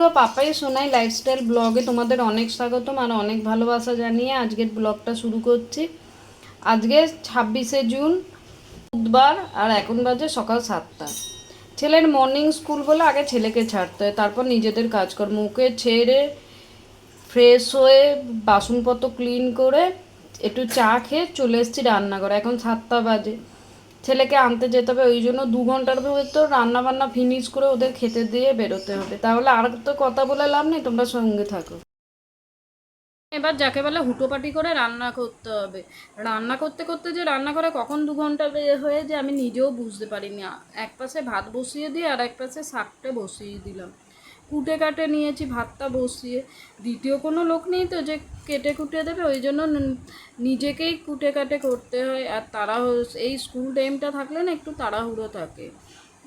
Papai Sonai lifestyle ব্লগে তোমাদের অনেক স্বাগতম আর অনেক ভালোবাসা জানিয়ে আজকের ব্লগটা শুরু করছি। আজকে ছাব্বিশে জুন, বুধবার আর এখন বাজে সকাল সাতটা। ছেলের মর্নিং স্কুল বলে আগে ছেলেকে ছাড়তে হয়, তারপর নিজেদের কাজকর্ম। ওকে ছেড়ে ফ্রেশ হয়ে বাসনপত্র ক্লিন করে একটু চা খেয়ে চলে এসেছি রান্নাঘরে। এখন সাতটা বাজে। ছেলেকে আনতে যেতে হবে, ওই জন্য দু ঘণ্টার ভেতর রান্না বান্না ফিনিশ করে ওদের খেতে দিয়ে বেরোতে হবে। তাহলে আর তো কথা বলে লাভ নেই, তোমরা সঙ্গে থাকো। এবার যাকে বলে হুটোপাটি করে রান্না করতে হবে। রান্না করতে করতে যে রান্না করে কখন দু ঘণ্টা হয়ে যে আমি নিজেও বুঝতে পারিনি। এক পাশে ভাত বসিয়ে দিয়ে আর এক পাশে শাকটা বসিয়ে দিলাম। কুটে কাটে নিয়েছি, ভাতটা বসিয়ে। দ্বিতীয় কোনো লোক নেই তো যে কেটে কুটে দেবে, ওই জন্য নিজেকেই কুটে কাটে করতে হয়। আর তারা এই স্কুল টাইমটা থাকলে না একটু তাড়াহুড়ো থাকে।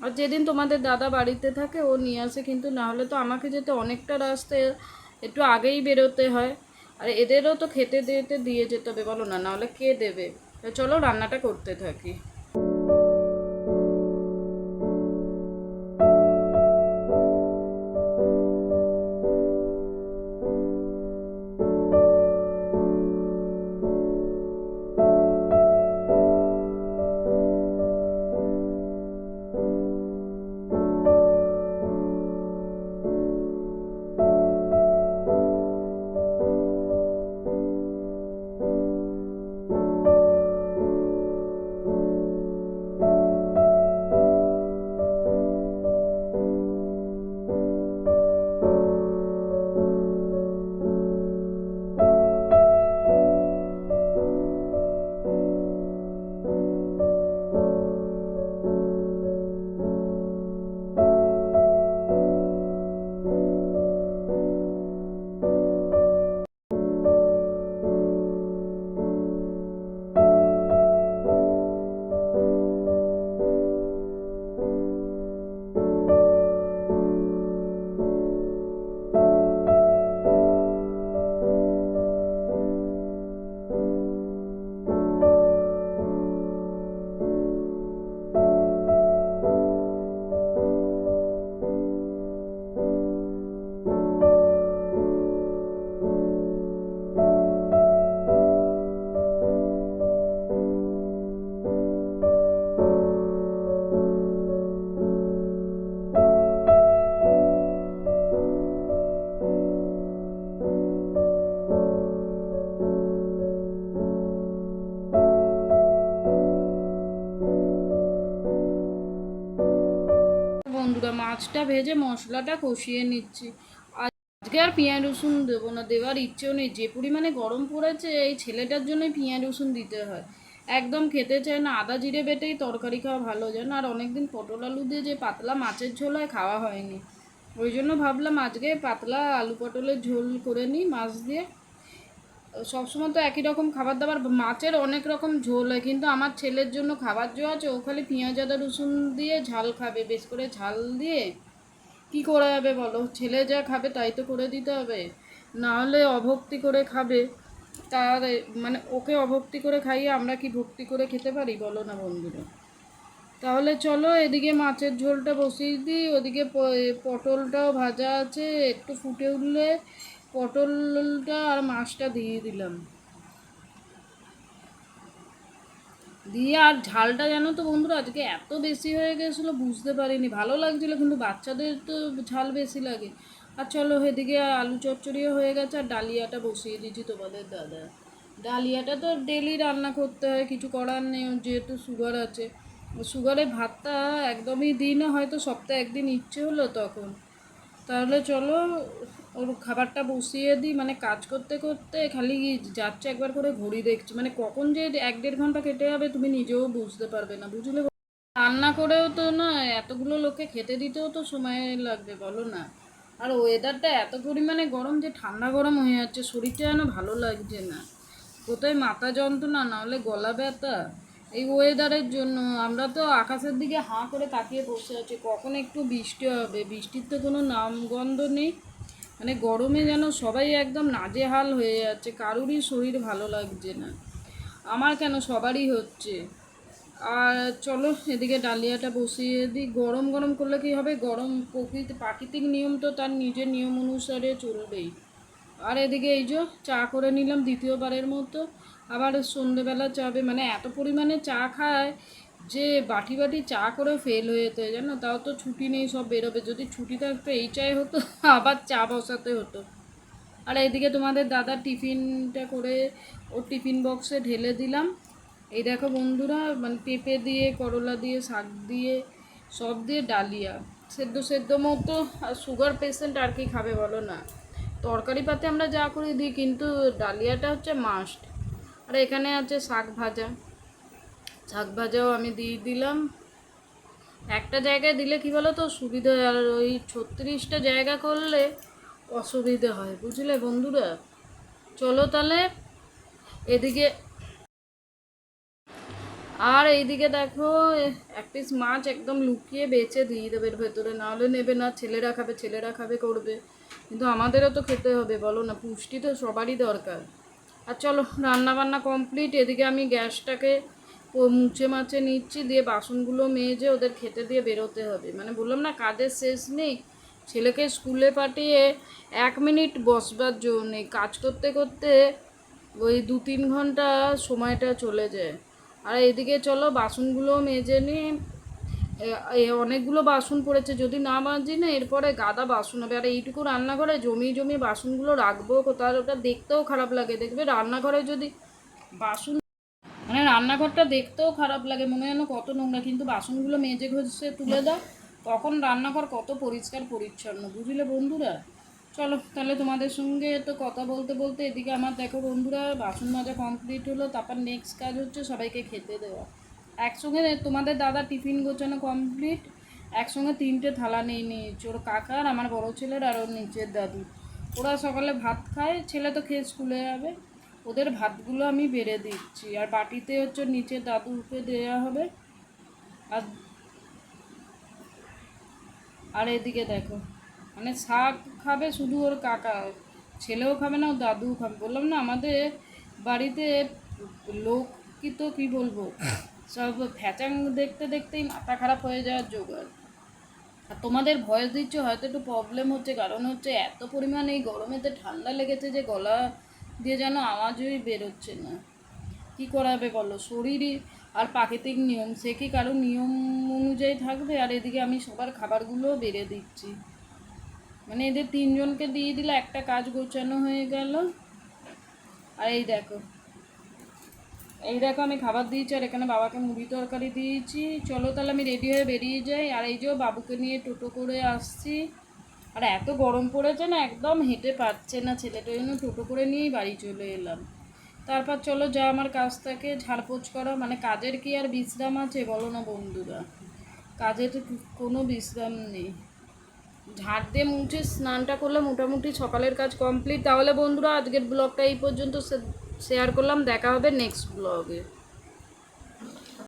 আর যেদিন তোমাদের দাদা বাড়িতে থাকে, ও নিয়ে আসে, কিন্তু না হলে তো আমাকে যেতে অনেকটা রাস্তায় একটু আগেই বেরোতে হয়। আর এদেরও তো খেতে দিতে দিয়ে যেতে হবে, বলো না নাহলে কে দেবে? চলো রান্নাটা করতে থাকি। মাছটা ভেজে মশলাটা কষিয়ে নিচ্ছি। আজকে আর পেঁয়াজ রসুন দেবো না, দেওয়ার ইচ্ছেও নেই। যে পরিমাণে গরম পড়েছে, এই ছেলেটার জন্যই পেঁয়াজ রসুন দিতে হয়। একদম খেতে চায় না, আদা জিরে বেটেই তরকারি খাওয়া ভালো যায় না আর অনেকদিন পটল আলু দিয়ে যে পাতলা মাছের ঝোল হয়, খাওয়া হয়নি। ওই জন্য ভাবলাম আজকে পাতলা আলু পটলের ঝোল করে নিই মাছ দিয়ে। সবসময় তো একই রকম খাবার দাবার, মাছের অনেক রকম ঝোল হয়, কিন্তু আমার ছেলের জন্য খাবার জো আছে, ও খালি পেঁয়াজ, আদা, রসুন দিয়ে ঝাল খাবে, বেশ করে ঝাল দিয়ে। কি করা যাবে বলো? ছেলে যা খাবে তাই তো করে দিতে হবে। না হলে অভক্তি করে খাবে। তার মানে ওকে অভক্তি করে খাইয়ে আমরা কি ভক্তি করে খেতে পারি? বলো না বন্ধুরা। তাহলে চলো এদিকে মাছের ঝোলটা বসিয়ে দিই, ওদিকে পটলটাও ভাজা আছে, একটু ফুটে উঠলে পটলটা আর মাছটা দিয়ে দিলাম। দিয়ে আর ঝালটা জানো তো বন্ধুরা, আজকে এত বেশি হয়ে গেছিল, বুঝতে পারিনি। ভালো লাগছিল, কিন্তু বাচ্চাদের তো ঝাল বেশি লাগে। আর চলো এদিকে আলু চচ্চড়িও হয়ে গেছে, আর ডালিয়াটা বসিয়ে দিয়েছি তোমাদের দাদা। ডালিয়াটা তো ডেলি রান্না করতে হয়, কিছু করার নেই, যেহেতু সুগার আছে। সুগারে ভাতটা একদমই দিই না, হয়তো সপ্তাহে একদিন ইচ্ছে হলো তখন। তাহলে চলো ওর খাবারটা বসিয়ে দিই মানে কাজ করতে করতে খালি যাচ্ছে একবার করে ঘড়ি দেখছি মানে কখন যে এক দেড় ঘণ্টা কেটে যাবে তুমি নিজেও বুঝতে পারবে না, বুঝলে? রান্না করেও তো না, এতগুলো লোককে খেতে দিতেও তো সময় লাগবে, বলো না। আর ওয়েদারটা এত পরিমাণে গরম যে ঠান্ডা গরম হয়ে যাচ্ছে, শরীরটা যেন ভালো লাগছে না। কোথায় মাথা যন্ত্রণা, না হলে গলা ব্যথা। এই ওয়েদারের জন্য আমরা তো আকাশের দিকে হাঁ করে তাকিয়ে বসে আছি, কখন একটু বৃষ্টি হবে, বৃষ্টির তো কোনো নামগন্ধ নেই। মানে গরমে যেন সবাই একদম নাজেহাল হয়ে যাচ্ছে, কারুরই শরীর ভালো লাগছে না। আমার কেন? সবারই হচ্ছে। আর চলো, এদিকে ডালিয়াটা বসিয়ে দিই। গরম গরম করলে কি হবে? গরম প্রকৃতি, প্রাকৃতিক নিয়ম তো তার নিজের নিয়ম অনুসারে চলবেই। আর এদিকে এই যে চা করে নিলাম দ্বিতীয়বারের মতো। আবার সন্ধেবেলা চাবে মানে এত পরিমাণে চা খায় যে বাটি বাটি চা করে ফেল হয়ে যেত জানো? তাও তো ছুটি নেই, সব বেরোবে। যদি ছুটি থাকতো এই চাই হতো, আবার চা বসাতে হতো। আর এইদিকে তোমাদের দাদা টিফিনটা করে, ওর টিফিন বক্সে ঢেলে দিলাম। এই দেখো বন্ধুরা মানে পেঁপে দিয়ে, করলা দিয়ে, শাক দিয়ে, সব দিয়ে ডালিয়া। সেদ্ধ সেদ্ধ মতো, আর সুগার পেশেন্ট আর কি খাবে বলো না? তরকারি পাতে আমরা যা করে দিই, কিন্তু ডালিয়াটা হচ্ছে মাস্ট আর এখানে আছে শাক ভাজা। শাক ভাজাও আমি দিয়ে দিলাম। একটা জায়গায় দিলে কি বলো তো সুবিধা আর ওই ছত্রিশটা জায়গা করলে অসুবিধে হয়, বুঝলে বন্ধুরা? চলো তাহলে এদিকে আর এইদিকে দেখো, এক পিস মাছ একদম লুকিয়ে বেচে দিয়ে দেবে এর ভেতরে। নাহলে নেবে না, ছেলেরা খাবে ছেলেরা খাবে, করবে। কিন্তু আমাদেরও তো খেতে হবে, বলো না, পুষ্টি তো সবারই দরকার। আর চলো রান্না বান্না কমপ্লিট এদিকে আমি গ্যাসটাকে মুছে মাছে নিচ্ছি, দিয়ে বাসনগুলো মেজে ওদের খেতে দিয়ে বেরোতে হবে। মানে বললাম না, কাজের শেষ নেই। ছেলেকে স্কুলে পাঠিয়ে এক মিনিট বসবার জন্য, কাজ করতে করতে ওই দু তিন ঘণ্টা সময়টা চলে যায়। আর এদিকে চলো, বাসনগুলো মেজে নিই অনেকগুলো বাসন পড়েছে, যদি না মাজি না, এরপরে গাদা বাসন হবে। আর এইটুকু রান্নাঘরে জমি জমি বাসনগুলো রাখব কোথাও ওটা দেখতেও খারাপ লাগে। দেখবে রান্নাঘরে যদি বাসন মানে রান্নাঘরটা দেখতেও খারাপ লাগে, মনে যেন কত নোংরা, কিন্তু বাসনগুলো মেজে ঘষে তুলে দাও। তখন রান্নাঘর কত পরিষ্কার পরিচ্ছন্ন, বুঝলে বন্ধুরা? চলো, তাহলে তোমাদের সঙ্গে তো কথা বলতে বলতে এদিকে আমার দেখো বন্ধুরা, বাসন মাজা কমপ্লিট হলো, তারপর নেক্সট কাজ হচ্ছে সবাইকে খেতে দেওয়া। একসঙ্গে তোমাদের দাদা টিফিন গোছানো কমপ্লিট একসঙ্গে তিনটে থালা নিয়ে নিয়েছে, ওর কাকার আমার বড় ছেলের আর ওর নিচের দাদু। ওরা সকালে ভাত খায়, ছেলে তো খেয়ে স্কুলে যাবে। ওদের ভাতগুলো আমি বেড়ে দিচ্ছি। আর বাটিতে হচ্ছে নিচে দাদুকে দেওয়া হবে। আর আর এদিকে দেখো মানে শাক খাবে শুধু ওর কাকা, ছেলেও খাবে না, ও দাদুও খাবে। বললাম না, আমাদের বাড়িতে লোক কি তো কী বলব? সব ফ্যাচাং দেখতে দেখতেই মাথা খারাপ হয়ে যাওয়ার জোগাড় আর। তোমাদের ভয়েস দিচ্ছ, হয়তো একটু প্রবলেম হচ্ছে, কারণ হচ্ছে এত পরিমাণ এই গরমেতে ঠান্ডা লেগেছে যে গলা দিয়ে যেন আওয়াজই বেরোচ্ছে না। কি করাবে বলো? শরীরই আর প্রাকৃতিক নিয়ম, সে কি কারও নিয়ম অনুযায়ী থাকবে? আর এদিকে আমি সবার খাবারগুলো বেড়ে দিচ্ছি। মানে এদের তিনজনকে দিয়ে দিলে একটা কাজ গোছানো হয়ে গেল। আর এই দেখো। এই দেখো, আমি খাবার দিয়েছি আর এখানে বাবাকে মুড়ি তরকারি দিয়েছি। চলো তাহলে আমি রেডি হয়ে বেরিয়ে যাই। আর এই যে বাবুকে নিয়ে টোটো করে আসছি। আর এত গরম পড়েছে না, একদম হেঁটে পারছে না ছেলেটা জন্য টোটো করে নিয়েই বাড়ি চলে এলাম। তারপর চলো যা আমার কাজ থাকে ঝাড়পোছ করা। মানে কাজের কি আর বিশ্রাম আছে বলো না বন্ধুরা? কাজের কোনো বিশ্রাম নেই। ঝাড় দিয়ে মুছে স্নানটা করলে মোটামুটি সকালের কাজ কমপ্লিট তাহলে বন্ধুরা, আজকের ব্লগটা এই পর্যন্ত শেয়ার করলাম। দেখা হবে নেক্সট ব্লগে